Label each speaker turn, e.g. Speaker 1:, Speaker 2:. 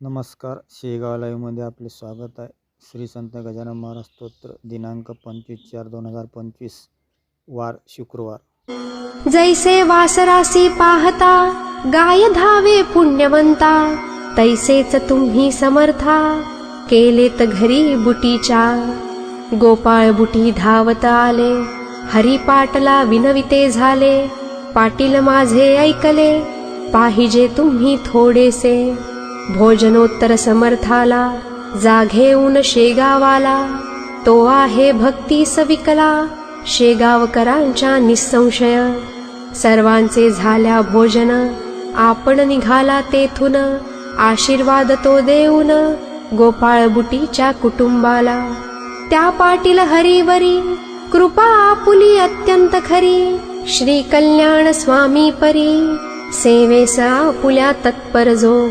Speaker 1: नमस्कार. शेगाव लाईव्हमध्ये आपले स्वागत आहे. श्री संत गजानन महाराज स्तोत्र दिनांक पंचवीस चार दोन हजार पंचवीस वार शुक्रवार.
Speaker 2: जैसे वासरासी पाहता गाय धावे पुण्यवंता तैसेच तुम्ही समर्था केले तर घरी बुटीच्या गोपाळ बुटी धावत आले हरी पाटला विनविते झाले पाटील माझे ऐकले पाहिजे तुम्ही थोडेसे. भोजनोत्तर समर्थाला जाघेऊन शेगावाला तो आहे भक्ती सविकला शेगावकरांच्या निसंशय. सर्वांचे झाल्या भोजन आपण निघाला तेथून आशीर्वाद तो देऊन गोपाळ बुटीच्या कुटुंबाला. त्या पाटील हरिवरी कृपा आपुली अत्यंत खरी श्री कल्याण स्वामी परी सेवेस आपुल्या तत्पर जो.